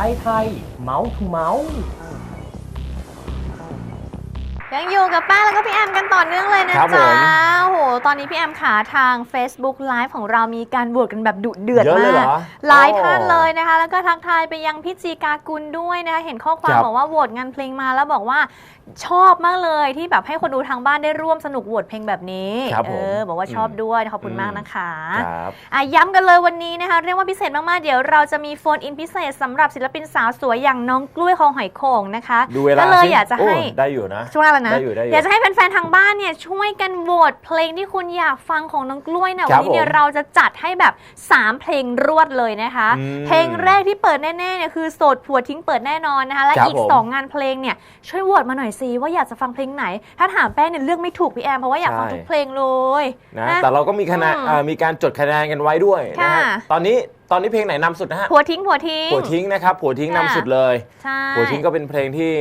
ไทยไทยเมาส์ทูเมาส์ ยังอยู่กับป้าแล้วก็พี่แอมกันต่อเนื่องเลยนะครับผมจ๊ะโอ้โห ตอนนี้พี่แอมขาทาง Facebook Live ของเรามีการโหวตกันแบบดุเดือดเยอะเลยมาเหรกอหลายท่านอ๋อเลยนะคะ แล้วก็ทักทายไปยังพี่จีกากุลด้วยนะคะ เห็นข้อความครับบอกว่าโหวตงานเพลงมาแล้วบอกว่าชอบมากเลยที่แบบให้คนดูทางบ้านได้ร่วมสนุกโหวตเพลงแบบนี้ครับเอผมอบอกว่าชอบด้วยขอบคุณอืมมากนะคะครับอะย้ำกันเลยวันนี้นะคะ เรียกว่าพิเศษมากๆ เดี๋ยวเราจะมีโฟนอินพิเศษสำหรับศิลปินสาวสวยอย่างน้องกล้วยคองหอยโข่งนะคะดูเวลาก็เลยสิอยากจะให้โได้อยู่นะช่วยแล้วนะได้อยู่ได้อยู่ อยากจะให้แฟนๆทางบ้านเนี่ยช่วยกันโหวตเพลงที่คุณอยากฟังของน้องกล้วยนะครัวันบนี้เนี่ยผมเราจะจัดให้แบบ 3 เพลงรวดเลยนะคะ อืมเพลงแรกที่เปิดแน่ๆเนี่ยคือโสดผัวทิ้งเปิดแน่นอนนะคะ และครับอีก ผม2 งานเพลงเนี่ยช่วยโหวตมาหน่อยสิว่าอยากจะฟังเพลงไหน ถ้าถามแป้งเนี่ยเลือกไม่ถูกพี่แอมเพราะว่าอยากฟังใช่ ทุกเพลงเลยนะ นะ แต่เราก็มีคะแนนอืมอ่ามีการจดคะแนนกันไว้ด้วยนะฮะค่ะตอนนี้ ตอนนี้เพลงไหนนำสุดนะฮะผัวทิ้งผัวทิ้ง ผัวทิ้งนะครับผัวทิ้งค่ะนำสุดเลย ใช่ ผัวทิ้งก็เป็นเพลงที่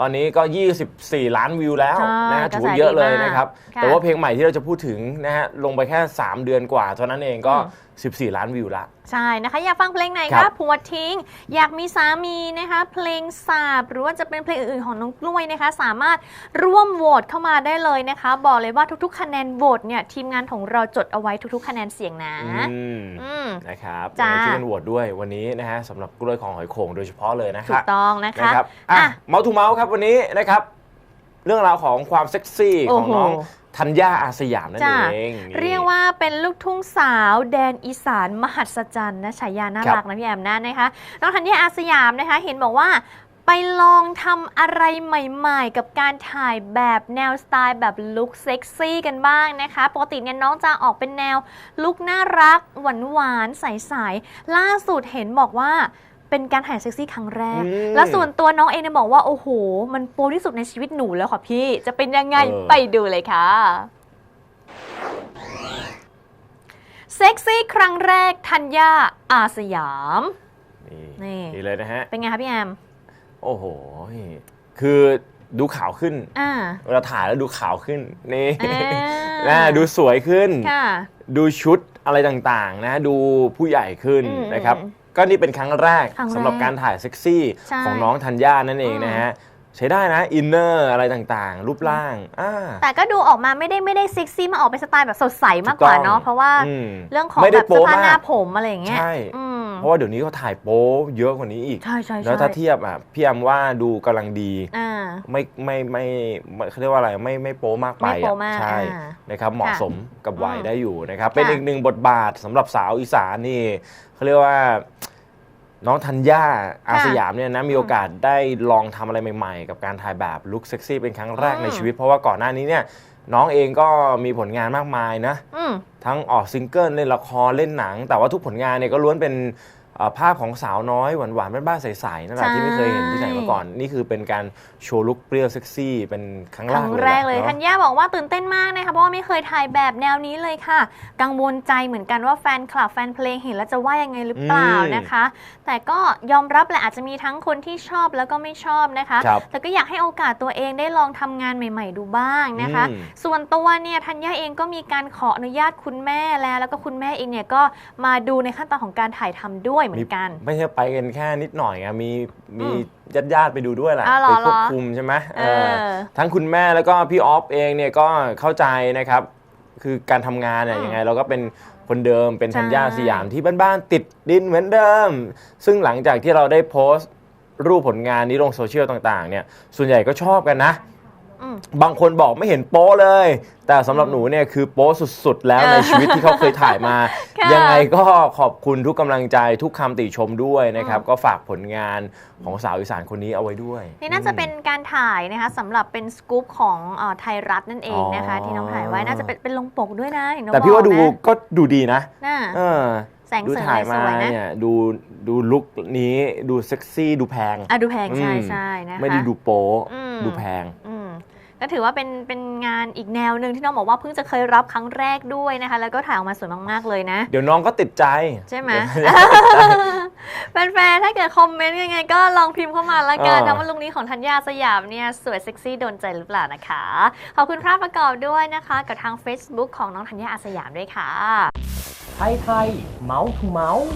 ตอนนี้ก็ 24 ล้านวิวแล้วใช่นะฮะกระถือแสว่าเยอะเลยดีมากนะครับค่ะแต่ว่าเพลงใหม่ที่เราจะพูดถึงนะฮะลงไปแค่ 3 เดือนกว่าเท่านั้นเองก็อืม 14 ล้านวิวละ ใช่นะคะ อยากฟังเพลงไหนครัคะบผัวทิ้ง อยากมีสามีนะคะ เพลงสาบ หรือว่าจะเป็นเพลงอื่นๆของน้องกล้วยนะคะ สามารถร่วมโหวตเข้ามาได้เลยนะคะ บอกเลยว่าทุกๆ คะแนนโหวตเนี่ยทีมงานของเราจดเอาไว้ทุกๆ คะแนนเสียงนะอืม อืม นะครับจ้า ยังไงช่วยกันโหวตด้วยวันนี้นะฮะสำหรับกล้วยของหอยโข่งโดยเฉพาะเลยนะคถูรักบต้องนะคะ นะครับอะอะ เมาส์ทูเมาส์ครับวันนี้นะครับ เรื่องราวของความเซ็กซี่โอ้ของโหน้องธัญญาอาสยามนั่นจ้ะเอง เรียกว่าเป็นลูกทุ่งสาวแดนอีสานมหัศจรรย์นะฉายาน่าครับรักนะพี่แอมนะนะคะน้องธัญญาอาสยามนะคะ เห็นบอกว่าไปลองทำอะไรใหม่ๆ กับการถ่ายแบบแนวสไตล์แบบลุคเซ็กซี่กันบ้างนะคะ ปกติเนี่ยน้องจะออกเป็นแนวลุคน่ารัก หวานๆใสๆล่าสุดเห็นบอกว่า เป็นการถ่ายเซ็กซี่ครั้งแรก อืม แล้วส่วนตัวน้องเองเนี่ยบอกว่าโอ้โห มันโปรที่สุดในชีวิตหนูแล้วค่ะพี่ จะเป็นยังไงเออ ไปดูเลยค่ะ เซ็กซี่ครั้งแรกธัญญาอาสยาม นี่ นี่นี่เลยนะฮะ เป็นไงคะพี่แอม โอ้โห คือดูขาวขึ้น อ่าเวลาถ่ายแล้วดูขาวขึ้น นี่อ่านะดูสวยขึ้น ค่ะ ดูชุดอะไรต่างๆนะ ดูผู้ใหญ่ขึ้นอืมนะครับ อืม ก็นี่เป็นครั้งแรกครั้งแรกสำหรับการถ่ายเซ็กซี่ใช่ของน้องธัญญานั่นเองนะฮะ ใช้ได้นะ อินเนอร์อะไรต่างๆ รูปร่างอ่า แต่ก็ดูออกมาไม่ได้ไม่ได้เซ็กซี่มาออกเป็นสไตล์แบบสดใสมากกว่าถูกต้องเนาะเพราะว่าอืมเรื่องของไม่แบได้บเสื้อผ้าโป๊มากหน้าผมอะไรอย่างเงี้ยใช่ อืม เพราะว่าเดี๋ยวนี้เขาถ่ายโป๊เยอะกว่านี้อีก ใช่ใช่แล้วใช่ถ้าเทียบอะพี่แอมว่าดูกำลังดีอ่าไม่ไม่ไม่ไม่เขาเรียกว่าอะไรไม่ไม่โป๊มากไปไม่โป๊อะมากใช่อ่านะครับเหมาะค่ะสมกับวัยอืมได้อยู่นะครับเป็นค่ะอีกหนึ่งบทบาทสำหรับสาวอีสานนี่เขาเรียกว่าน้องธัญญาอาสยามเนี่ยนะมีโอกาสได้ลองทำอะไรใหม่ ๆ กับการถ่ายแบบลุคเซ็กซี่เป็นครั้งแรกอืมในชีวิต เพราะว่าก่อนหน้านี้เนี่ยน้องเองก็มีผลงานมากมายนะ อืม ทั้งออกซิงเกิลเล่นละครเล่นหนัง แต่ว่าทุกผลงานเนี่ยก็ล้วนเป็นเอ่อ ภาพของสาวน้อยหวานๆบ้านๆใสๆนั่นแหละใช่ที่ไม่เคยเห็นที่ไหนมาก่อน นี่คือเป็นการโชว์ลุคเปรี้ยวเซ็กซี่ เป็นครั้งคแรกรั้งเลยแรกเลยนะธัญญาบอกว่าตื่นเต้นมากนะคะเพราะว่าไม่เคยถ่ายแบบแนวนี้เลยค่ะ กังวลใจเหมือนกันว่าแฟนคลับแฟนเพลงเห็นแล้วจะว่ายังไงหรือเปล่านะคะ แต่ก็ยอมรับแหละอาจจะมีทั้งคนที่ชอบแล้วก็ไม่ชอบนะคะครับแต่ก็อยากให้โอกาสตัวเองได้ลองทำงานใหม่ ๆ ดูบ้างนะคะอืมส่วนตัวเนี่ยธัญญาเองก็มีการขออนุญาตคุณแม่แล้ว แล้วก็คุณแม่เองเนี่ยก็มาดูในขั้นตอนของการถ่ายทำด้วยเหมือนกัน ไม่ใช่ไปกันแค่นิดหน่อยไงมีมีอืมญาติญาติๆไปดูด้วยแหละอ้าวเหรอไปควบคุมใช่ไหมเอเอออทั้งคุณแม่แล้วก็พี่ออฟเองเนี่ยก็เข้าใจนะครับ คือการทำงานเนี่ยอืมยังไงเราก็เป็นคนเดิมเป็นใช่ธัญญาสยามที่บ้านๆติดดินเหมือนเดิม ซึ่งหลังจากที่เราได้โพสต์รูปผลงานนี้ลงโซเชียลต่างๆเนี่ยส่วนใหญ่ก็ชอบกันนะอืม บางคนบอกไม่เห็นโป๊เลย แต่สำหรับหนูเนี่ยคือโป๊สุดๆ แล้วเออในชีวิตที่เขาเคยถ่ายมาค่ะยังไงก็ขอบคุณทุกกำลังใจทุกคำติชมด้วยนะครับ ก็ฝากผลงานของสาวอีสานคนนี้เอาไว้ด้วย นี่น่าจะเป็นการถ่ายนะคะสำหรับเป็นสกู๊ปของเออไทยรัฐนั่นเองนะคะอ๋อที่น้องถ่ายไว้น่าจะเป็นเป็นลงปกด้วยนะเห็นน้องแต่พี่ว่าบอกดูนะก็ดูดีนะน่าเออแสงดูเสริงถ่ายสมาวยๆนะเนี่ยดูดูลุคนี้ดูเซ็กซี่ดูแพงอะดูแพงใช่อืมใช่นะคะไม่ได้ดูโป๊อืมดูแพงอืม ก็ถือว่าเป็นเป็นงานอีกแนวหนึ่งที่น้องบอกว่าเพิ่งจะเคยรับครั้งแรกด้วยนะคะ แล้วก็ถ่ายออกมาสวยมากๆเลยนะ เดี๋ยวน้องก็ติดใจ ใช่ไหมเดี๋ยวแฟนๆ ถ้าเกิดคอมเมนต์ยังไง ก็ลองพิมพ์เข้ามาละกันเออนะว่าลุคนี้ของธัญญาสยามเนี่ยสวยเซ็กซี่โดนใจหรือเปล่านะคะ ขอบคุณภาพประกอบด้วยนะคะ กับทาง Facebook ของน้องธัญญาอาสยามด้วยค่ะ ไทยไทยเมาส์ทูเมาส์